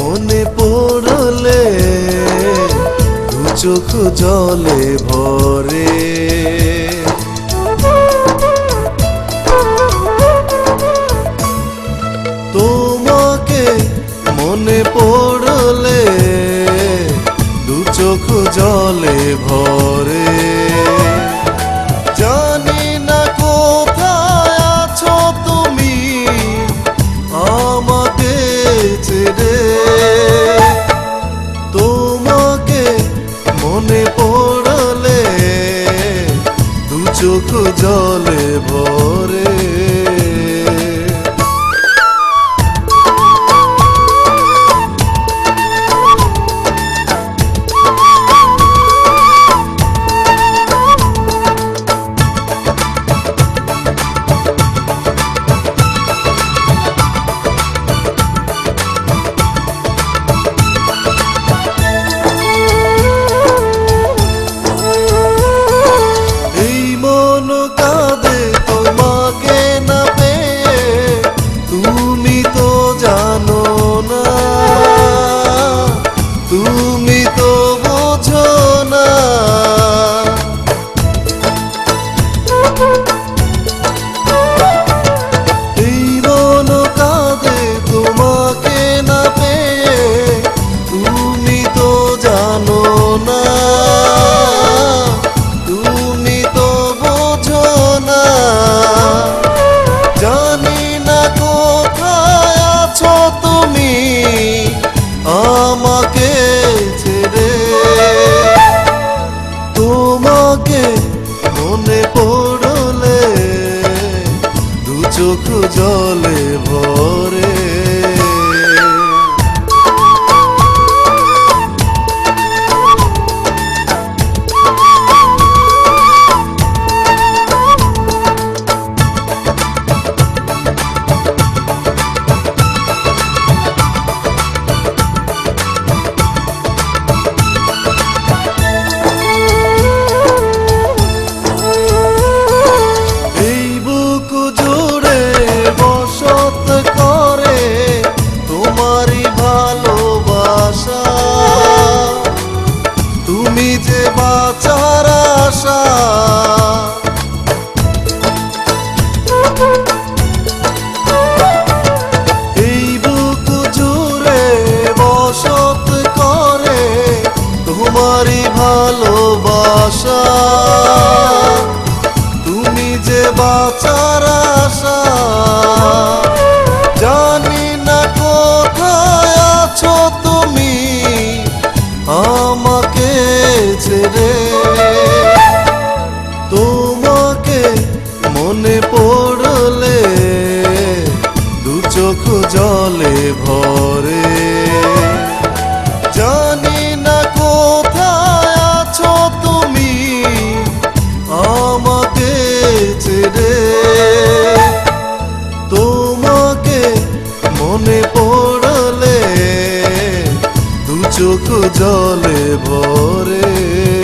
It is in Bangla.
মনে পড়লে দু চোখ জলে ভরে। তোমাকে মনে পড়লে দু চোখ জলে ভরে। জলে ভরে। তোমাকে মনে পড়লে দু চোখ জলে ভরে। ভালোবাসা। তুমি যে বাঁচার আশা, জানি না কোথায় আছো তুমি, আমাকে ছেড়ে। তোমাকে মনে পড়লে দু চোখ জলে ভরে। চোখ জলে ভরে।